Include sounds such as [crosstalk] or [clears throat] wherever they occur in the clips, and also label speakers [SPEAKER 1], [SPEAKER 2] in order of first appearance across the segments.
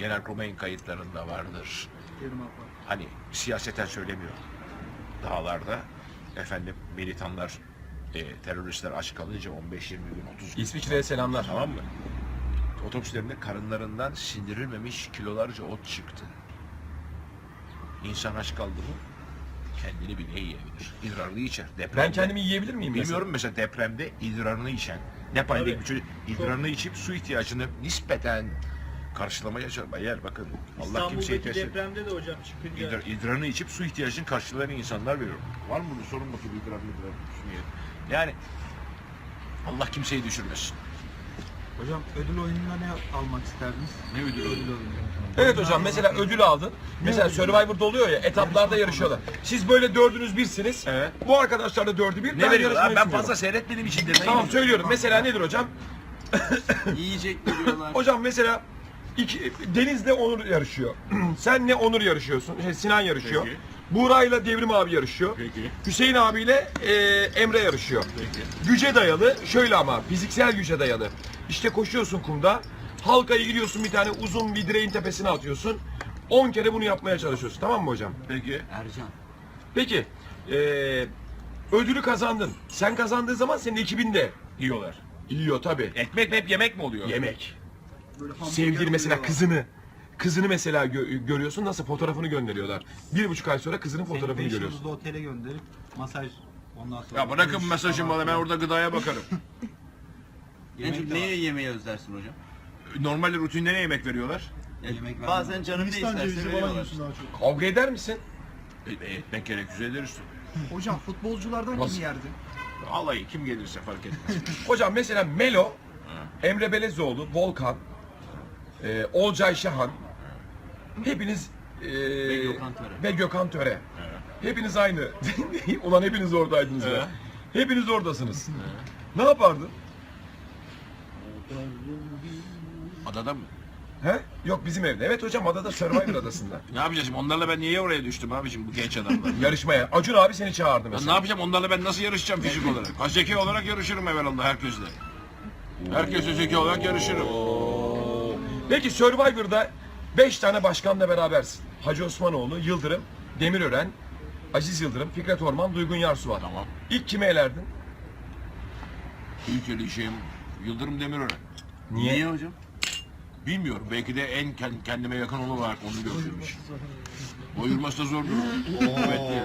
[SPEAKER 1] Genelkurmay'ın kayıtlarında vardır. Hani siyaseten söylemiyorum. Dağlarda efendim militanlar, e, teröristler aç kalınca 15-20 gün 30 gün
[SPEAKER 2] İsviçre'ye selamlar.
[SPEAKER 1] Tamam mı? Otobüslerinde karınlarından sindirilmemiş kilolarca ot çıktı. İnsan aç kaldı mı kendini bile yiyebilir. İdrarını içer. Depremde,
[SPEAKER 2] Ben kendimi yiyebilir miyim? mesela?
[SPEAKER 1] Bilmiyorum mesela depremde idrarını içen, Nepal'deki bir çocuk idrarını içip su ihtiyacını nispeten karşılamaya çalışıyor. Eğer bakın Allah kimseyi
[SPEAKER 3] İstanbul'daki
[SPEAKER 1] teslim
[SPEAKER 3] depremde de hocam çıkınca
[SPEAKER 1] İdrar, idrarını içip su ihtiyacını karşılayan insanlar veriyor. Var mı bunun sorun bakayım idrar mı? Yani Allah kimseyi düşürmesin.
[SPEAKER 4] Hocam ödül oyununda ne almak isterdiniz?
[SPEAKER 1] Ne ödül
[SPEAKER 4] Ödül oyunu.
[SPEAKER 2] Evet hocam mesela ödül aldın. Mesela Survivor'da oluyor ya etaplarda yarışıyorlar. Siz böyle dördünüz birsiniz.
[SPEAKER 1] Evet.
[SPEAKER 2] Bu arkadaşlar da dördü bir.
[SPEAKER 1] Ne
[SPEAKER 2] ben
[SPEAKER 1] veriyorlar?
[SPEAKER 2] yarışmayı
[SPEAKER 1] Ben
[SPEAKER 2] sunuyorum.
[SPEAKER 1] fazla seyretmediğim için de.
[SPEAKER 2] Tamam söylüyorum. Mesela nedir hocam?
[SPEAKER 4] Yiyecek veriyorlar. [laughs]
[SPEAKER 2] Hocam mesela iki, Deniz'le Onur yarışıyor. [clears throat] Senle Onur yarışıyorsun. Şey, Sinan yarışıyor.
[SPEAKER 1] Peki.
[SPEAKER 2] Buğra'yla Devrim abi yarışıyor.
[SPEAKER 1] Peki.
[SPEAKER 2] Hüseyin abiyle e, Emre yarışıyor.
[SPEAKER 1] Peki.
[SPEAKER 2] Güce dayalı şöyle ama fiziksel güce dayalı. İşte koşuyorsun kumda. Halkayı gidiyorsun bir tane uzun bir direğin tepesine atıyorsun. 10 kere bunu yapmaya çalışıyorsun. Tamam mı hocam?
[SPEAKER 1] Peki.
[SPEAKER 4] Ercan.
[SPEAKER 2] Peki. e, ödülü kazandın. Sen kazandığın zaman senin ekibin de
[SPEAKER 1] Yiyorlar.
[SPEAKER 2] yiyor tabii.
[SPEAKER 1] Ekmek mi hep yemek mi oluyor?
[SPEAKER 2] Yemek. Sevgili mesela kızını. Kızını mesela gö- görüyorsun nasıl fotoğrafını gönderiyorlar. Bir buçuk ay sonra kızının
[SPEAKER 4] Seni
[SPEAKER 2] fotoğrafını
[SPEAKER 4] beş
[SPEAKER 2] görüyorsun.
[SPEAKER 4] yıldızlı otele gönderip masaj ondan sonra.
[SPEAKER 1] Ya bırakın mesajı bana ben orada gıdaya [laughs] bakarım.
[SPEAKER 5] En
[SPEAKER 4] Yemek
[SPEAKER 5] çok
[SPEAKER 4] de
[SPEAKER 5] neye yemeği özlersin hocam?
[SPEAKER 1] Normalde rutinde ne yemek veriyorlar?
[SPEAKER 5] Ya
[SPEAKER 4] Yemek
[SPEAKER 5] bazen canım ne
[SPEAKER 3] Hindistan cevizi
[SPEAKER 5] isterse
[SPEAKER 3] falan
[SPEAKER 5] veriyorlar.
[SPEAKER 3] yiyorsun daha çok.
[SPEAKER 2] Kavga eder misin?
[SPEAKER 1] E, e, etmek gerekirse ederiz. [laughs]
[SPEAKER 6] Hocam futbolculardan
[SPEAKER 2] Nasıl?
[SPEAKER 6] kim yerdi?
[SPEAKER 1] Alayı kim gelirse fark etmez. [laughs]
[SPEAKER 2] Hocam mesela Melo, Emre Belezoğlu, Volkan, e, Olcay Şahan, hepiniz e,
[SPEAKER 5] Ve Gökhan Töre.
[SPEAKER 2] ve Gökhan Töre. Hepiniz aynı. [laughs] Ulan hepiniz oradaydınız.
[SPEAKER 1] Evet.
[SPEAKER 2] Hepiniz oradasınız. Ne yapardın?
[SPEAKER 1] Adada mı?
[SPEAKER 2] He? Yok bizim evde. Evet hocam adada Survivor adasında. [laughs]
[SPEAKER 1] Ne yapacağım? Onlarla ben niye oraya düştüm abiciğim bu genç adamlar? [laughs]
[SPEAKER 2] Yarışmaya. Acun abi seni çağırdı mesela.
[SPEAKER 1] ne yapacağım? Onlarla ben nasıl yarışacağım fizik olarak? Ha zeki olarak yarışırım evvelallah herkesle. Herkesle zeki olarak yarışırım.
[SPEAKER 2] Peki Survivor'da 5 tane başkanla berabersin. Hacı Osmanoğlu, Yıldırım, Demirören, Aziz Yıldırım, Fikret Orman, Duygun Yarsu var.
[SPEAKER 1] Tamam.
[SPEAKER 2] İlk kimi elerdin?
[SPEAKER 1] İlk elişim Yıldırım Demirören.
[SPEAKER 2] Niye?
[SPEAKER 5] Niye hocam?
[SPEAKER 1] Bilmiyorum. Belki de en kend- kendime yakın onu olarak onu görürmüş. Boyurması da zordur. [laughs] Kuvvetli.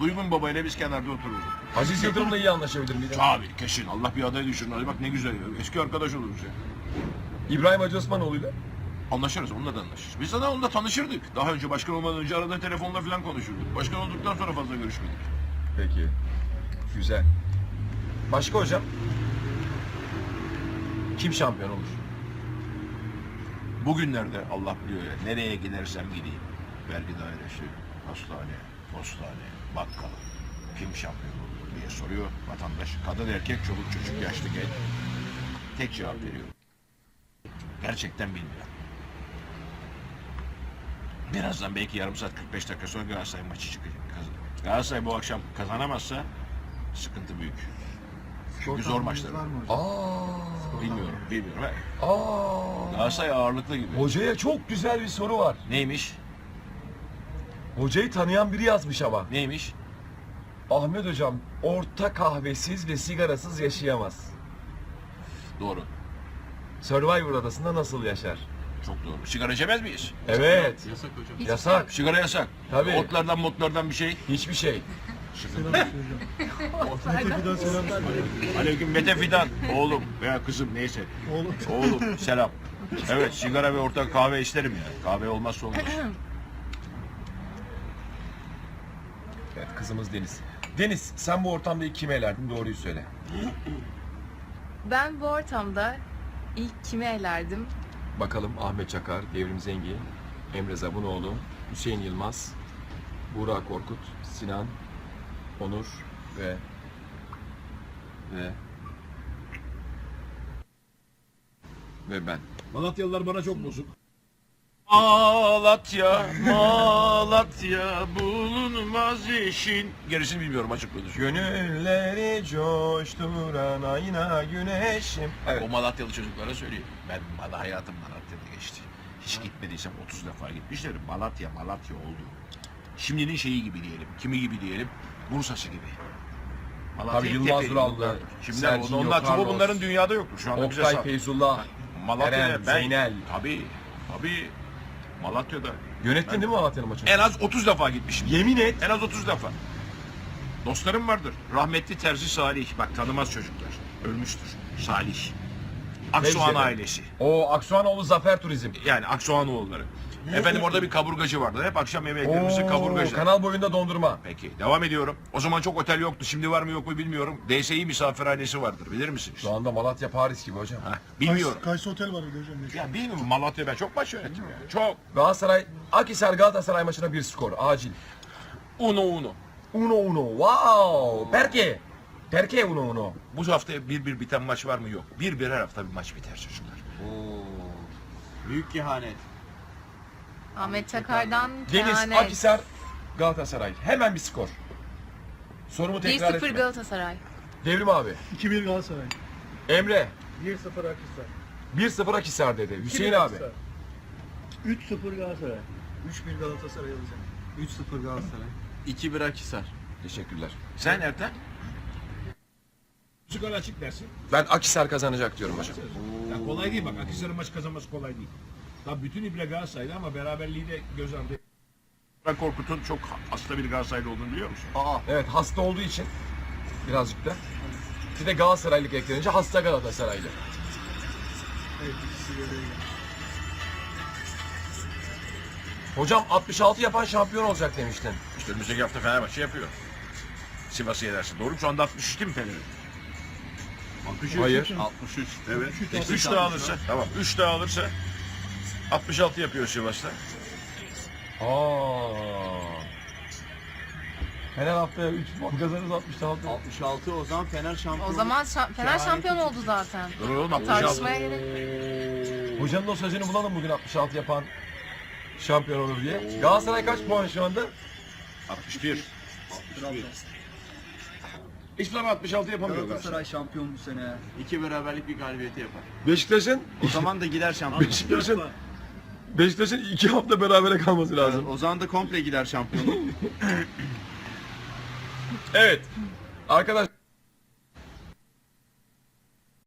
[SPEAKER 1] Duygun babayla biz kenarda otururduk.
[SPEAKER 2] Aziz Yıldırım'la iyi anlaşabilir miydin?
[SPEAKER 1] Abi kesin. Allah bir aday düşürün. Hadi bak ne güzel. Eski arkadaş oluruz ya.
[SPEAKER 2] İbrahim Hacı Osmanoğlu'yla?
[SPEAKER 1] Anlaşırız. Onunla da anlaşırız. Biz zaten onunla tanışırdık. Daha önce başkan olmadan önce arada telefonla falan konuşurduk. Başkan olduktan sonra fazla görüşmedik.
[SPEAKER 2] Peki. Güzel. Başka hocam? Kim şampiyon olur?
[SPEAKER 1] Bugünlerde Allah biliyor ya nereye gidersem gideyim. Vergi dairesi, hastane, postane, bakkal. Kim şampiyon olur diye soruyor vatandaş. Kadın erkek, çoluk çocuk, yaşlı genç. Tek cevap veriyor. Gerçekten bilmiyorum. Birazdan belki yarım saat 45 dakika sonra Galatasaray maçı çıkacak. Galatasaray bu akşam kazanamazsa sıkıntı büyük. Çünkü zor maçlar.
[SPEAKER 4] Var mı hocam?
[SPEAKER 2] Aa,
[SPEAKER 1] Bilmiyorum, bilmiyorum.
[SPEAKER 2] Aa.
[SPEAKER 1] Galatasaray ağırlıklı gibi.
[SPEAKER 2] Hocaya çok güzel bir soru var.
[SPEAKER 1] Neymiş?
[SPEAKER 2] Hocayı tanıyan biri yazmış ama.
[SPEAKER 1] Neymiş?
[SPEAKER 2] Ahmet hocam orta kahvesiz ve sigarasız yaşayamaz.
[SPEAKER 1] Doğru.
[SPEAKER 2] Survivor adasında nasıl yaşar?
[SPEAKER 1] Çok doğru. Sigara içemez miyiz?
[SPEAKER 2] Evet.
[SPEAKER 4] Yasak hocam.
[SPEAKER 2] Yasak.
[SPEAKER 1] Sigara yasak.
[SPEAKER 2] Tabii.
[SPEAKER 1] Otlardan motlardan bir şey.
[SPEAKER 2] Hiçbir şey.
[SPEAKER 3] Tepeden selam söyle.
[SPEAKER 1] Aleyküm Mete Fidan. Oğlum veya kızım neyse.
[SPEAKER 3] Oğlum.
[SPEAKER 1] Oğlum selam. Evet sigara ve orta kahve isterim ya. Kahve olmazsa olmaz.
[SPEAKER 2] Evet kızımız Deniz. Deniz sen bu ortamda kimi elerdin doğruyu söyle.
[SPEAKER 7] Ben bu ortamda ilk kimi elerdim?
[SPEAKER 2] Bakalım Ahmet Çakar, Devrim Zengi, Emre Zabunoğlu, Hüseyin Yılmaz, Burak Korkut, Sinan, Onur ve ve ve ben.
[SPEAKER 1] Malatyalılar bana çok bozuk. Malatya, Malatya bulunmaz işin. Gerisini bilmiyorum açık konuşuyor.
[SPEAKER 2] Gönülleri coşturan ayna güneşim. Evet.
[SPEAKER 1] O Malatyalı çocuklara söyleyeyim. Ben bana hayatım Malatya'da geçti. hiç gitmediysem 30 defa gitmişlerim. Malatya, Malatya oldu. Şimdinin şeyi gibi diyelim. Kimi gibi diyelim? Bursa'sı gibi. Malatya
[SPEAKER 2] Tabii Yılmaz
[SPEAKER 1] tepe
[SPEAKER 2] Vural'dı,
[SPEAKER 1] yıllardır. Şimdi
[SPEAKER 2] Sergio
[SPEAKER 1] onlar çünkü
[SPEAKER 2] Carlos,
[SPEAKER 1] bunların dünyada yoktu. Şu anda bize
[SPEAKER 2] Oktay
[SPEAKER 1] sağ-
[SPEAKER 2] Feyzullah.
[SPEAKER 1] Malatya'da
[SPEAKER 2] Eren,
[SPEAKER 1] ben,
[SPEAKER 2] Zeynel.
[SPEAKER 1] Tabii, tabii. Malatya'da
[SPEAKER 2] Yönettin değil mi Malatya'nın maçını?
[SPEAKER 1] en az 30 defa gitmişim.
[SPEAKER 2] Yemin et.
[SPEAKER 1] En az 30 defa. Dostlarım vardır. Rahmetli Terzi Salih. Bak tanımaz çocuklar. Ölmüştür. Salih.
[SPEAKER 2] Tecrübe.
[SPEAKER 1] ailesi.
[SPEAKER 2] O Aksuanoğlu Zafer Turizm.
[SPEAKER 1] Yani Aksoğanoğulları. Efendim orada bir kaburgacı vardı. Hep akşam yemeklerimizi
[SPEAKER 2] Oo,
[SPEAKER 1] kaburgacı.
[SPEAKER 2] kanal boyunda dondurma.
[SPEAKER 1] Peki devam ediyorum. O zaman çok otel yoktu. Şimdi var mı yok mu bilmiyorum. DSİ misafirhanesi vardır. Bilir misiniz?
[SPEAKER 2] Şu anda Malatya Paris gibi hocam.
[SPEAKER 1] Ha, bilmiyorum.
[SPEAKER 3] Kayısı otel var bir de hocam.
[SPEAKER 1] Ya bilmiyorum Malatya ben çok maç yönettim ya. Çok.
[SPEAKER 2] Galatasaray, Akhisar Galatasaray maçına bir skor. Acil.
[SPEAKER 1] Uno uno.
[SPEAKER 2] Uno uno. Wow. Perke. Perke uno uno.
[SPEAKER 1] Bu hafta 1-1 biten maç var mı? Yok. 1-1 her hafta bir maç biter çocuklar.
[SPEAKER 5] Oo. Büyük kehanet.
[SPEAKER 7] Ahmet Çakar'dan
[SPEAKER 2] Deniz
[SPEAKER 7] kehanet.
[SPEAKER 2] Akhisar Galatasaray. Hemen bir skor. Sorumu tekrar
[SPEAKER 7] 1-0
[SPEAKER 2] etme.
[SPEAKER 7] Galatasaray.
[SPEAKER 2] Devrim abi.
[SPEAKER 3] 2-1 Galatasaray.
[SPEAKER 2] Emre.
[SPEAKER 3] 1-0 Akhisar.
[SPEAKER 2] 1-0 Akhisar dedi. Hüseyin
[SPEAKER 3] 2-1
[SPEAKER 2] abi.
[SPEAKER 3] Akhisar. 3-0 Galatasaray. 3-1 Galatasaray yazacağım.
[SPEAKER 4] 3-0 Galatasaray.
[SPEAKER 5] 2-1 Akhisar.
[SPEAKER 2] Teşekkürler.
[SPEAKER 1] Sen Erten? Skor açık dersin.
[SPEAKER 2] Ben Akhisar kazanacak diyorum hocam.
[SPEAKER 1] Ya kolay değil bak. Akhisar'ın maç kazanması kolay değil. Tabii bütün ibre Galatasaray'da ama beraberliği de göz ardı. Ben Korkut'un çok hasta bir Galatasaraylı olduğunu biliyor musun?
[SPEAKER 5] Aa.
[SPEAKER 2] Evet hasta olduğu için birazcık da. Bir de Galatasaraylık eklenince hasta Galatasaraylı.
[SPEAKER 3] Evet ikisi.
[SPEAKER 2] Hocam 66 yapan şampiyon olacak demiştin.
[SPEAKER 1] İşte önümüzdeki hafta Fenerbahçe yapıyor. Sivas'ı yenersin. Doğru mu? Şu anda 63 değil mi Fener'in? 63.
[SPEAKER 2] Hayır.
[SPEAKER 5] 63.
[SPEAKER 1] Evet.
[SPEAKER 5] Beşiktaş
[SPEAKER 1] 3 daha alırsa. Tamam. 3 daha alırsa 66 yapıyor Sivas'ta.
[SPEAKER 2] Aa. Fener haftaya 3 puan kazanırsa 66.
[SPEAKER 5] 66 o zaman Fener şampiyon.
[SPEAKER 7] O zaman şa- Fener şampiyon oldu zaten.
[SPEAKER 1] Dur oğlum 66.
[SPEAKER 7] Tartışmaya gerek yok.
[SPEAKER 2] Hocanın o sözünü bulalım bugün 66 yapan şampiyon olur diye. Galatasaray kaç puan şu anda?
[SPEAKER 1] 61. Hiçbir zaman 66 yapamıyor Galatasaray.
[SPEAKER 6] Galatasaray şampiyon bu sene.
[SPEAKER 5] İki beraberlik bir galibiyeti yapar.
[SPEAKER 2] Beşiktaş'ın
[SPEAKER 5] O zaman da gider şampiyon.
[SPEAKER 2] Beşiktaş'ın Beşiktaş'ın 2 hafta berabere kalması lazım.
[SPEAKER 5] o zaman da komple gider şampiyonluk.
[SPEAKER 2] Evet. Arkadaş